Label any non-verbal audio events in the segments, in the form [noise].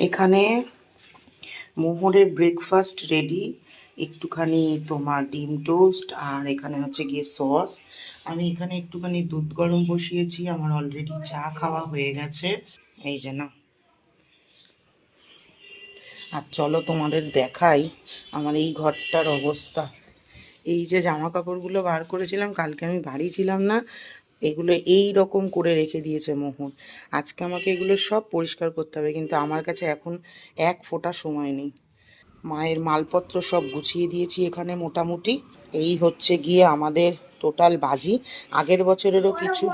এখানে মোহরের breakfast ready একটুখানি তোমার ডিম টোস্ট আর এখানে হচ্ছে গিয়ে সস আমি এখানে একটুখানি দুধ গরম বসিয়েছি, আমার অলরেডি চা খাওয়া হয়ে গেছে। এই যে না। আর চলো তোমাদের দেখাই আমার এই ঘরটার অবস্থা। এই যে জামা কাপড়গুলো বার করেছিলাম, কালকে আমি বাড়ি ছিলাম না এগুলো এই রকম করে রেখে দিয়েছে মোহন। আজকে আমাকে এগুলো সব পরিষ্কার করতে হবে, কিন্তু আমার কাছে এখন এক ফোঁটা সময় নেই। মায়ের মালপত্র সব গুছিয়ে দিয়েছি এখানে মোটামুটি। এই হচ্ছে গিয়ে আমাদের টোটাল বাজি। আগের বছরেরও কিছু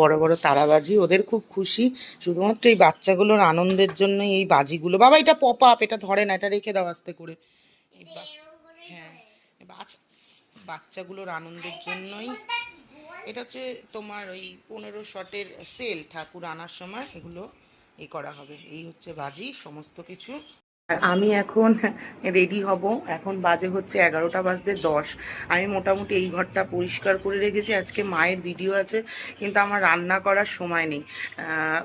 বড় বড় তারাবাজি, ওদের খুব খুশি। শুধুমাত্র এই বাচ্চাগুলোর আনন্দের জন্যই এই বাজিগুলো। বাবা, এটা পপ আপ এটা ধরে না এটা রেখে দাও আস্তে করে। হ্যাঁ এই বাচ্চাগুলোর আনন্দের জন্যই এটা হচ্ছে তোমার ওই পনেরো শটের সেল ঠাকুর আনার সময় এগুলো এ করা হবে। এই হচ্ছে বাজি, সমস্ত কিছু। আর আমি এখন রেডি হব। এখন বাজে হচ্ছে এগারোটা বাজতে দশ। আমি মোটামুটি এই ঘরটা পরিষ্কার করে রেখেছি। আজকে মায়ের ভিডিও আছে, কিন্তু আমার রান্না করার সময় নেই।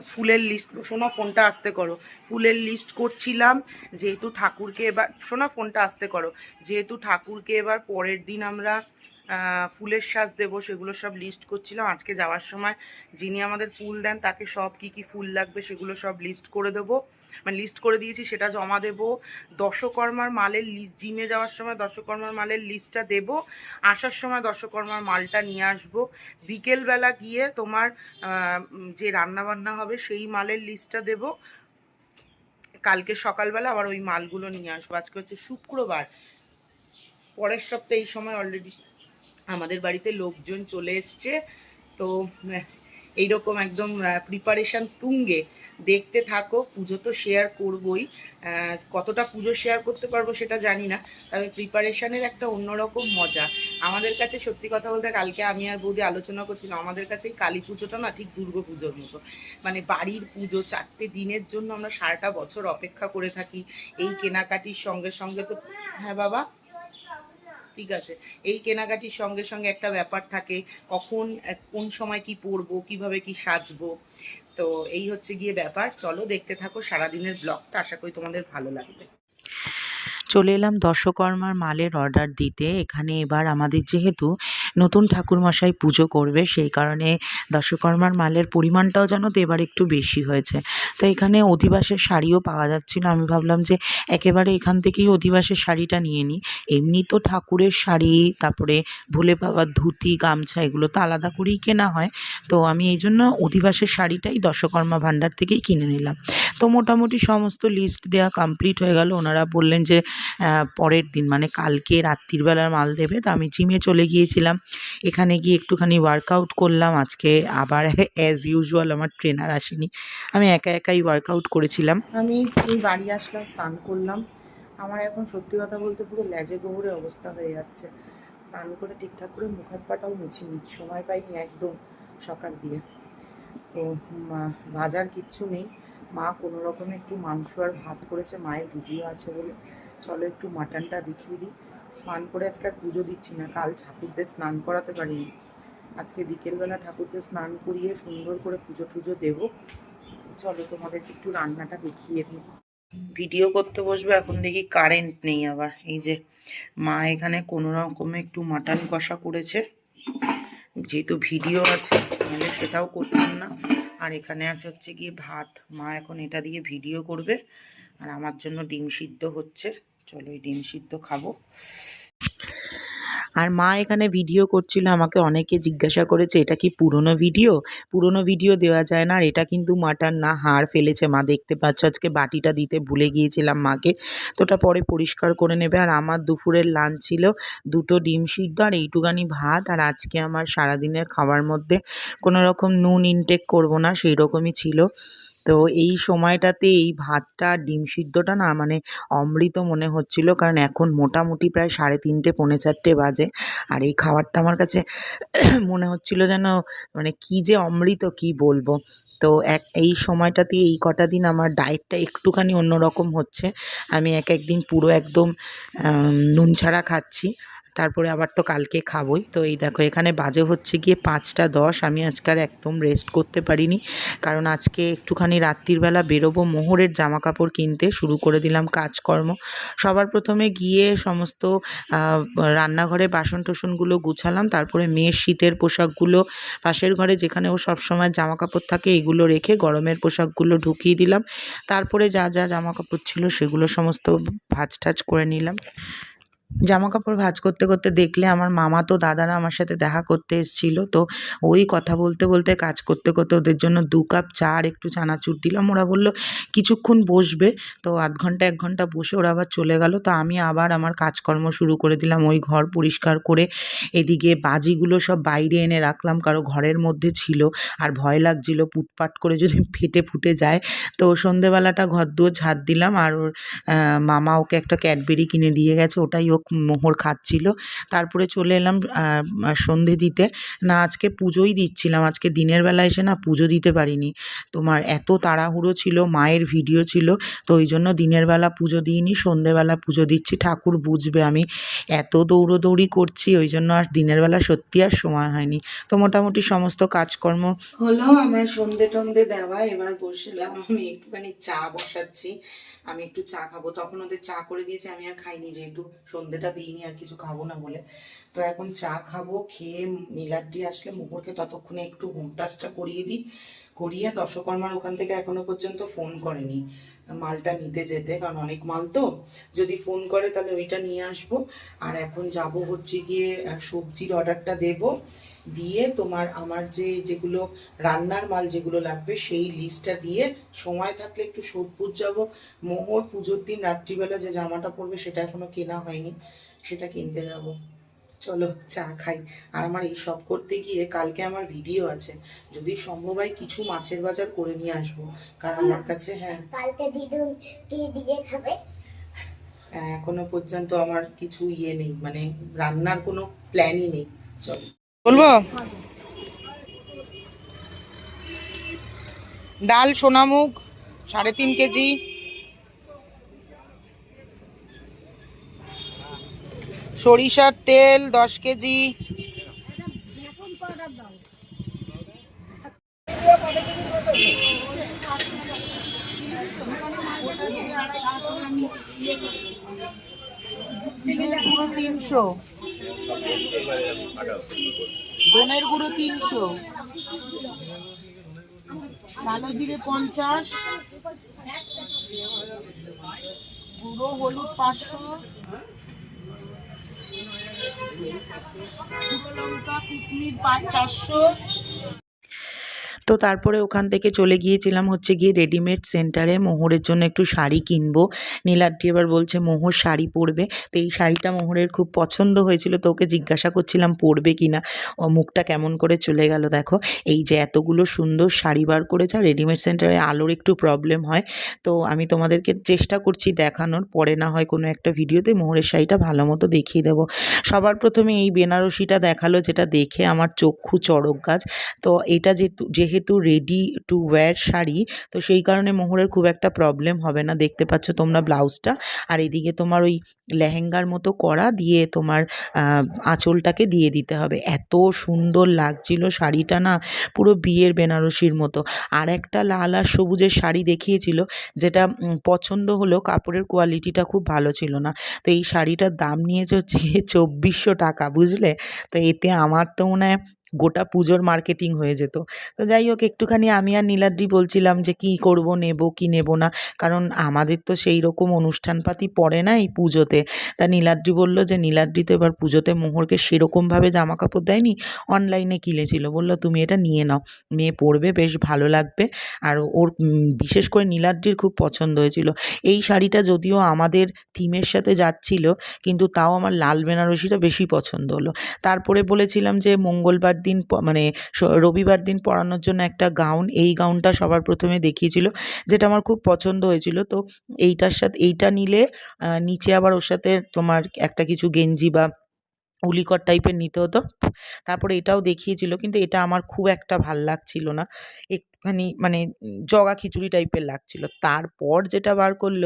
ফুলের লিস্ট শোনা, ফোনটা আসতে করো। ফুলের লিস্ট করছিলাম, যেহেতু ঠাকুরকে এবার শোনা, ফোনটা আসতে করো। যেহেতু ঠাকুরকে এবার পরের দিন আমরা ফুলের সাজ দেবো, সেগুলো সব লিস্ট করছিলাম। আজকে যাওয়ার সময় যিনি আমাদের ফুল দেন, তাকে সব কি কি ফুল লাগবে সেগুলো সব লিস্ট করে দেবো। মানে লিস্ট করে দিয়েছি, সেটা জমা দেবো। দশকর্মার মালের লিস্ট জিমে যাওয়ার সময় দশকর্মার মালের লিস্টটা দেবো। আসার সময় দশকর্মার মালটা নিয়ে আসব। বিকেলবেলা গিয়ে তোমার যে রান্না বান্না হবে সেই মালের লিস্টটা দেবো। কালকে সকালবেলা আবার ওই মালগুলো নিয়ে আসব। আজকে হচ্ছে শুক্রবার। পরের সপ্তাহে এই সময় অলরেডি আমাদের বাড়িতে লোকজন চলে এসছে। তো এইরকম একদম প্রিপারেশন তুঙ্গে। দেখতে থাকো, পুজো তো শেয়ার করবই। কতটা পুজো শেয়ার করতে পারব সেটা জানি না, তবে প্রিপারেশানের একটা অন্যরকম মজা। আমাদের কাছে সত্যি কথা বলতে কালকে আমি আর বৌদি আলোচনা করছিলাম, আমাদের কাছে কালী পুজোটা না ঠিক দুর্গা পুজোর মতো। মানে বাড়ির পুজো, চারটে দিনের জন্য আমরা সারাটা বছর অপেক্ষা করে থাকি। এই কেনাকাটির সঙ্গে সঙ্গে তো হ্যাঁ বাবা? ঠিক আছে। এই কেনাকাটির সঙ্গে সঙ্গে একটা ব্যাপার থাকে, কখন কোন সময় কি পরবো, কীভাবে কি সাজবো। তো এই হচ্ছে গিয়ে ব্যাপার। চলো দেখতে থাকো সারাদিনের ব্লগটা। আশা করি তোমাদের ভালো লাগবে। চলে এলাম দশকর্মার মালের অর্ডার দিতে। এখানে এবার আমাদের যেহেতু নতুন ঠাকুরমশাই পুজো করবে, সেই কারণে দশকর্মার মালের পরিমাণটাও যেন তো এবার একটু বেশি হয়েছে। তো এখানে অধিবাসের শাড়িও পাওয়া যাচ্ছিল। আমি ভাবলাম যে একেবারে এখান থেকেই অধিবাসের শাড়িটা নিয়ে নিই। এমনি তো ঠাকুরের শাড়ি, তারপরে ভোলে বাবার ধুতি, গামছা, এগুলো তো আলাদা করেই কেনা হয়। তো আমি এই জন্য অধিবাসের শাড়িটাই দশকর্মা ভাণ্ডার থেকেই কিনে নিলাম। তো মোটামুটি সমস্ত লিস্ট দেওয়া কমপ্লিট হয়ে গেল। ওনারা বললেন যে পরের দিন মানে কালকে রাত্রির বেলার মাল দেবে। তো আমি জিমে চলে গিয়েছিলাম। এখানে গিয়ে একটুখানি ওয়ার্কআউট করলাম। আজকে আবার অ্যাজ ইউজুয়াল আমার ট্রেনার আসেনি। আমি একা একাই ওয়ার্কআউট করেছিলাম। আমি এই বাড়ি আসলাম, স্নান করলাম। আমার এখন সত্যি কথা বলতে পুরো লেজে গোবরে অবস্থা হয়ে যাচ্ছে। স্নান করে ঠিকঠাক করে মুখ হাত পাটাও মুছিনি, সময় পাইনি একদম সকাল দিয়ে। তো বাজার কিচ্ছু নেই। মা কোনো রকমে একটু মাংস আর ভাত করেছে, মায়ের ভিডিও আছে বলে। চলো একটু মাটনটা দেখিয়ে দিই। স্নান করে আজকে আর পুজো দিচ্ছি না। কাল ঠাকুরদের স্নান করাতে পারিনি। আজকে বিকেলবেলা ঠাকুরদের স্নান করিয়ে সুন্দর করে পুজো টুজো দেবো। চলো তোমাদের একটু রান্নাটা দেখিয়ে দিই। ভিডিও করতে বসবো, এখন দেখি কারেন্ট নেই আবার। এই যে মা এখানে কোনো রকমে একটু মাটন কষা করেছে। যেহেতু ভিডিও আছে নাহলে সেটাও করতাম না। আর এখানে আছে হচ্ছে গিয়ে ভাত। মা এখন এটা দিয়ে ভিডিও করবে। আর আমার জন্য ডিম সিদ্ধ হচ্ছে। চলো এই ডিম সিদ্ধ খাব। আর মা এখানে ভিডিও করছিল, আমাকে অনেকে জিজ্ঞাসা করেছে, এটা কি পুরনো ভিডিও পুরনো ভিডিও দেওয়া যায় না, আর এটা কিন্তু মাটন না, হাড় ফেলেছে মা, দেখতে পাচ্ছ? আজকে বাটিটা দিতে ভুলে গিয়েছিলাম মাকে। তো ওটা পরে পরিষ্কার করে নেবে। আর আমার দুপুরের লাঞ্চ ছিল দুটো ডিম সিদ্ধ আর এইটুকানি ভাত। আর আজকে আমার সারাদিনের খাবার মধ্যে কোনো রকম নুন ইনটেক করব না সেই রকমই ছিল। তো এই সময়টাতে এই ভাতটা আর ডিম সিদ্ধটা না মানে অমৃত মনে হচ্ছিল। কারণ এখন মোটামুটি প্রায় সাড়ে তিনটে, পৌনে চারটে বাজে। আর এই খাবারটা আমার কাছে মনে হচ্ছিল যেন মানে কি যে অমৃত, কি বলব? তো এক, এই সময়টাতে এই কটা দিন আমার ডায়েটটা একটুখানি অন্যরকম হচ্ছে। আমি এক একদিন পুরো একদম নুন ছাড়া খাচ্ছি। তারপরে আবার তো কালকে খাবোই। তো এই দেখো, এখানে বাজে হচ্ছে গিয়ে পাঁচটা দশ। আমি আজকাল একদম রেস্ট করতে পারিনি। কারণ আজকে একটুখানি রাত্রিবেলা বেরোবো, মোহরের জামা কাপড় কিনতে শুরু করে দিলাম কাজকর্ম। সবার প্রথমে গিয়ে সমস্ত রান্নাঘরে বাসন টোসনগুলো গুছালাম। তারপরে মেয়ের শীতের পোশাকগুলো, পাশের ঘরে যেখানে ও সবসময় জামা কাপড় থাকে এগুলো রেখে গরমের পোশাকগুলো ঢুকিয়ে দিলাম। তারপরে যা যা জামা কাপড় ছিল সেগুলো সমস্ত ভাজ টাজ করে নিলাম। জামা কাপড় ভাঁজ করতে করতে দেখলে আমার মামা তো দাদারা আমার সাথে দেখা করতে এসেছিল, তো ওই কথা বলতে বলতে কাজ করতে করতে ওদের জন্য দু কাপ চা আর একটু চানাচুর দিলাম। ওরা বলল, কিছুক্ষণ বসবে। তো আধ ঘণ্টা, এক ঘণ্টা বসে ওরা আবার চলে গেল। তো আমি আবার আমার কাজকর্ম শুরু করে দিলাম। ওই ঘর পরিষ্কার করে এদিকে বাজিগুলো সব বাইরে এনে রাখলাম, কারও ঘরের মধ্যে ছিল। আর ভয় লাগছিল পুটপাট করে যদি ফেটে ফুটে যায়। তো সন্ধেবেলাটা ঘর দুয়ার ঝাড় দিলাম। আর ওর মামা ওকে একটা ক্যাডবেরি কিনে দিয়ে গেছে। ওটাই ও মোহর খাচ্ছিল। তারপরে চলে এলাম সন্ধে দিতে। না, আজকে পুজোই দিচ্ছিলাম। আজকে দিনের বেলা এসে না পুজো দিতে পারিনি। তোমার এত তাড়াহুড়ো ছিল, মায়ের ভিডিও ছিল, তো ওই জন্য দিনের বেলা পুজো দিইনি সন্ধেবেলা পুজো দিচ্ছি। ঠাকুর বুঝবে আমি। এত দৌড়োদৌড়ি করছি, ওই জন্য আর দিনের বেলা সত্যি আর সময় হয়নি। তো মোটামুটি সমস্ত কাজকর্ম হলো, আমার সন্ধে টন্ধে দেওয়া। এবার বসলাম, আমি একটুখানি চা বসাচ্ছি। আমি একটু চা খাব। তখন ওদের চা করে দিয়েছি, আমি আর খাইনি যেহেতু সন্ধেটা দিইনি আর কিছু খাব না বলে। তো এখন চা খাব, খেয়ে নীলাদ্রি আসলে মুখরকে ততক্ষণে একটু হোম টাচটা করিয়ে দিই। করিয়ে দশকর্মার ওখান থেকে এখনও পর্যন্ত ফোন করেনি। মালটা নিতে যেতে, কারণ অনেক মাল তো। যদি ফোন করে তাহলে ওইটা নিয়ে আসব। আর এখন যাব হচ্ছে গিয়ে সবজির অর্ডারটা দেব। দিয়ে তোমার আমার যে, যেগুলো রান্নার মাল যেগুলো লাগবে সেই লিস্টটা দিয়ে সময় থাকলে একটু সোদপুর যাব। মোহর পুজোর দিন রাত্রিবেলা যে জামাটা পরবে সেটা এখনও কেনা হয়নি। সেটা কিনতে যাব। চলো চা খাই। আর আমার এই সব করতে গিয়ে কালকে আমার ভিডিও আছে। যদি সম্ভব হয় কিছু মাছের বাজার করে নিয়ে আসব। কারণ আমার কাছে হ্যাঁ। কালকে দিদুন কি দিয়ে খাবে? হ্যাঁ, এখনও পর্যন্ত আমার কিছু ইয়ে নেই। মানে রান্নার কোনো প্ল্যানই নেই। চলো। বলব? ডাল সোনামুগ সাড়ে তিন কেজি। সরিষার তেল দশ কেজি। তিনশো। ধনের গুঁড়ো তিনশো। কালো জিরে পঞ্চাশ। গুঁড়ো হলুদ পাঁচশো। লঙ্কা কুকমির পাঁচ চারশো। তো তারপরে ওখান থেকে চলে গিয়েছিলাম হচ্ছে গিয়ে রেডিমেড সেন্টারে মোহরের জন্য একটু শাড়ি কিনবো। নীলাদ্রি এবার বলছে, মোহর শাড়ি পরবে। তো এই শাড়িটা মোহরের খুব পছন্দ হয়েছিল। তো ওকে জিজ্ঞাসা করছিলাম, পরবে কি না? ও মুখটা কেমন করে চলে গেল দেখো। এই যে এতগুলো সুন্দর শাড়ি বার করেছে রেডিমেড সেন্টারে আলোর একটু প্রবলেম হয়। তো আমি তোমাদেরকে চেষ্টা করছি দেখানোর। পরে না হয় কোনো একটা ভিডিওতে মোহরের শাড়িটা ভালো মতো দেখিয়ে দেবো। সবার প্রথমে এই বেনারসিটা দেখাল, যেটা দেখে আমার চক্ষু চড়ক গাছ। তো এটা যেহেতু যেহেতু রেডি টু ওয়্যার শাড়ি, তো সেই কারণে মোহরের খুব একটা প্রবলেম হবে না। দেখতে পাচ্ছ তোমরা ব্লাউজটা। আর এদিকে তোমার ওই লেহেঙ্গার মতো করা দিয়ে তোমার আঁচলটাকে দিয়ে দিতে হবে। এত সুন্দর লাগছিল শাড়িটা না, পুরো বিয়ের বেনারসির মতো। আর একটা লাল আর সবুজের শাড়ি দেখিয়েছিল, যেটা পছন্দ হলো কাপড়ের কোয়ালিটিটা খুব ভালো ছিল না। তো এই শাড়িটার দাম নিয়েছে হচ্ছে [laughs] চব্বিশশো টাকা, বুঝলে? তো এতে আমার তো মনে হয় গোটা পুজোর মার্কেটিং হয়ে যেত। তো যাই হোক, একটুখানি আমি আর নীলাদ্রি বলছিলাম যে, কি করব, নেব, কি নেব না? কারণ আমাদের তো সেই রকম অনুষ্ঠানপাতি পড়ে না এই পুজোতে। তা নীলাদ্রি বলল যে, নীলাদ্রি তো এবার পুজোতে মোহরকে সেরকমভাবে জামা কাপড় দেয়নি অনলাইনে কিনেছিল। বলল, তুমি এটা নিয়ে নাও। মেয়ে পরবে, বেশ ভালো লাগবে। আর ওর বিশেষ করে নীলাদ্রির খুব পছন্দ হয়েছিল। এই শাড়িটা যদিও আমাদের থিমের সাথে যাচ্ছিল, কিন্তু তাও আমার লাল বেনারসিটা বেশি পছন্দ হলো। তারপরে বলেছিলাম যে, মঙ্গলবার দিন মানে রবিবার দিন পরানোর জন্য একটা গাউন, এই গাউনটা সবার প্রথমে দেখিয়েছিল, যেটা আমার খুব পছন্দ হয়েছিল। তো এইটার সাথে, এইটা নিলে নিচে আবার ওর সাথে তোমার একটা কিছু গেঞ্জি বা উলিকট টাইপের নিতে হতো। তারপরে এটাও দেখিয়েছিল, কিন্তু এটা আমার খুব একটা ভালো লাগছিল না। একটুখানি মানে জগা খিচুড়ি টাইপের লাগছিল। তারপর যেটা বার করল,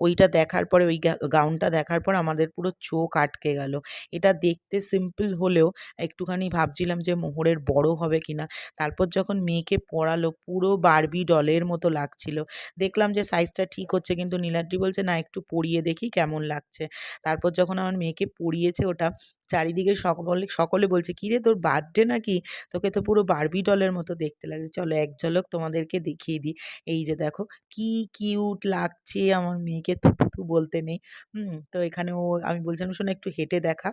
ওইটা দেখার পরে, ওই গাউনটা দেখার পর আমাদের পুরো চোখ আটকে গেল। এটা দেখতে সিম্পল হলেও একটুখানি ভাবছিলাম যে মোহরের বড় হবে কিনা। তারপর যখন মেয়েকে পরালো পুরো বারবি ডলের মতো লাগছিল। দেখলাম যে সাইজটা ঠিক হচ্ছে, কিন্তু নীলাদ্রি বলছে, না, একটু পরিয়ে দেখি কেমন লাগছে। তারপর যখন আমার মেয়েকে পরিয়েছে ওটা চারিদিকে সকলে সকলে বলছে কিরে তোর বার্থডে নাকি? তোকে তো পুরো বার্বি ডলের মতো দেখতে লাগছে। চলো এক ঝলক তোমাদেরকে দেখিয়ে দিই। এই যে দেখো, কি কিউট লাগছে আমার মেয়েকে থু বলতে নেই। হুম, তো এখানে ও, আমি বলছিলাম, শোনো, একটু হেঁটে দেখা।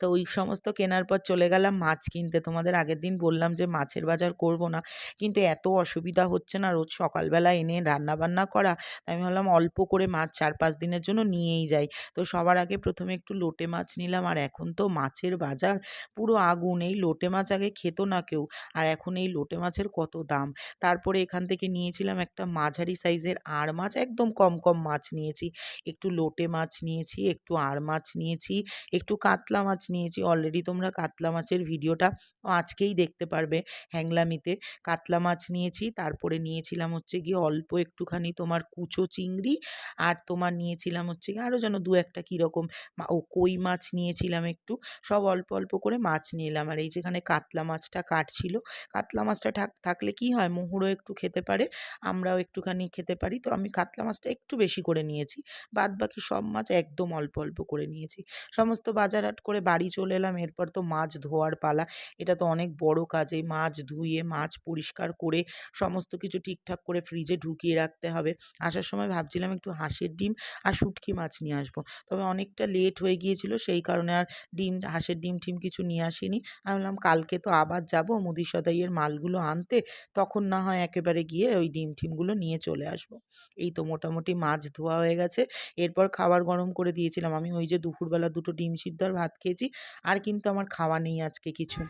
তো ওই সমস্ত কেনার পর চলে গেলাম মাছ কিনতে। তোমাদের আগের দিন বললাম যে মাছের বাজার করব না। কিন্তু এত অসুবিধা হচ্ছে না রোজ সকালবেলা এনে রান্না বান্না করা। তাই আমি ভাবলাম অল্প করে মাছ চার পাঁচ দিনের জন্য নিয়েই যাই। তো সবার আগে প্রথমে একটু লোটে মাছ নিলাম। আর এখন তো মাছের বাজার পুরো আগুন। এই লোটে মাছ আগে খেত না কেউ। আর এখন এই লোটে মাছের কত দাম। তারপরে এখান থেকে নিয়েছিলাম একটা মাঝারি সাইজের আর মাছ। একদম কম কম মাছ নিয়েছি। একটু লোটে মাছ নিয়েছি, একটু আর মাছ নিয়েছি, একটু কাতলা মাছ নিয়েছি। অলরেডি তোমরা কাতলা মাছের ভিডিওটা আজকেই দেখতে পারবে হ্যাংলামিতে। কাতলা মাছ নিয়েছি, তারপরে নিয়েছিলাম হচ্ছে গিয়ে অল্প একটুখানি তোমার কুচো চিংড়ি আর তোমার নিয়েছিলাম হচ্ছে গিয়ে আরও যেন দু একটা কীরকম ও কই মাছ নিয়েছিলাম একটু। সব অল্প অল্প করে মাছ নিলাম। আর এই যেখানে কাতলা মাছটা কাটছিল, কাতলা মাছটা থাক- থাকলে কি হয় মোহরও একটু খেতে পারে, আমরাও একটুখানি খেতে পারি। তো আমি কাতলা মাছটা একটু বেশি করে নিয়েছি বাদ বাকি সব মাছ একদম অল্প অল্প করে নিয়েছি। সমস্ত বাজার হাট করে বাড়ি চলে এলাম। এরপর তো মাছ ধোয়ার পালা। এটা তো অনেক বড় কাজ। এই মাছ ধুয়ে, মাছ পরিষ্কার করে, সমস্ত কিছু ঠিকঠাক করে ফ্রিজে ঢুকিয়ে রাখতে হবে। আসার সময় ভাবছিলাম একটু হাঁসের ডিম আর শুটকি মাছ নিয়ে আসব। তবে অনেকটা লেট হয়ে গিয়েছিল। সেই কারণে আর ডিম, হাঁসের ডিম টিম কিছু নিয়ে আসিনি। আমি বললাম কালকে তো আবার যাব মুদি সদাইয়ের মালগুলো আনতে। তখন না হয় একেবারে গিয়ে ওই ডিম টিমগুলো নিয়ে চলে আসব। এই তো মোটামুটি মাছ ধোয়া হয়ে গেছে। এরপর খাবার গরম করে দিয়েছিলাম। আমি ওই যে দুপুরবেলা দুটো ডিম সিদ্ধ আর ভাত খেয়েছি আর কিন্তু আমার খাওয়া নেই আজকে কিছু।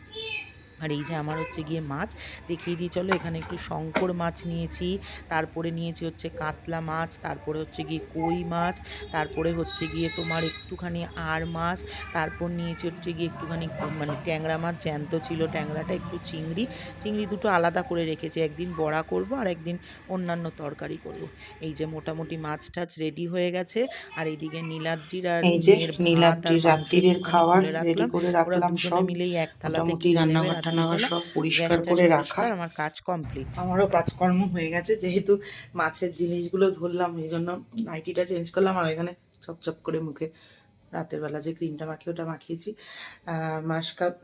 আর এই যে আমার হচ্ছে গিয়ে মাছ দেখিয়ে দিই চলো এখানে একটু শঙ্কর মাছ নিয়েছি তারপরে নিয়েছি হচ্ছে কাতলা মাছ তারপরে হচ্ছে গিয়ে কই মাছ তারপরে হচ্ছে গিয়ে তোমার একটুখানি আর মাছ তারপর নিয়েছি হচ্ছে গিয়ে একটুখানি মানে ট্যাংরা মাছ জ্যান্ত ছিল ট্যাংরাটা একটু চিংড়ি চিংড়ি দুটো আলাদা করে রেখেছি একদিন বড়া করব আর একদিন অন্যান্য তরকারি করব। এই যে মোটামুটি মাছ টাছ রেডি হয়ে গেছে আর এইদিকে নীলাদ্রির আর এই যে নীলাদ্রির মাংস রাত্রিরের খাবার রেডি করে রাখলাম সব। মিলেই এক থালাতে মোটামুটি রাত্রিবেলা। সব পরিষ্কার করে রাখা। আমার কাজ কমপ্লিট আমারও কাজকর্ম হয়ে গেছে যেহেতু মাছের জিনিসগুলো ধরলাম এই জন্য নাইটিটা চেঞ্জ করলাম আর এখানে চপচপ করে মুখে রাতের বেলা যে ক্রিমটা মাখি ওটা মাখিয়েছি। মাসকাপ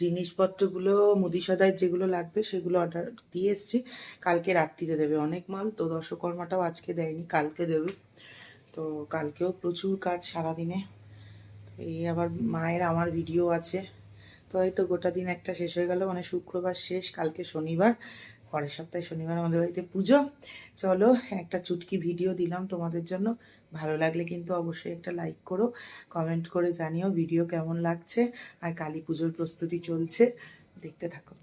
জিনিসপত্রগুলো মুদি সদায় যেগুলো লাগবে সেগুলো অর্ডার দিয়ে এসেছি। কালকে রাত্রিতে দেবে অনেক মাল তো দশকর্মাটাও আজকে দেয়নি কালকে দেবে। তো কালকেও প্রচুর কাজ সারাদিনে। এই আবার মায়ের আমার ভিডিও আছে। তো হয়তো গোটা দিন একটা শেষ হয়ে গেল। মানে শুক্রবার শেষ, কালকে শনিবার, পরের সপ্তাহে শনিবার আমাদের বাড়িতে পুজো। চলো, একটা চুটকি ভিডিও দিলাম তোমাদের জন্য। ভালো লাগলে কিন্তু অবশ্যই একটা লাইক করো, কমেন্ট করে জানিও ভিডিও কেমন লাগছে, আর কালী পুজোর প্রস্তুতি চলছে। দেখতে থাকো।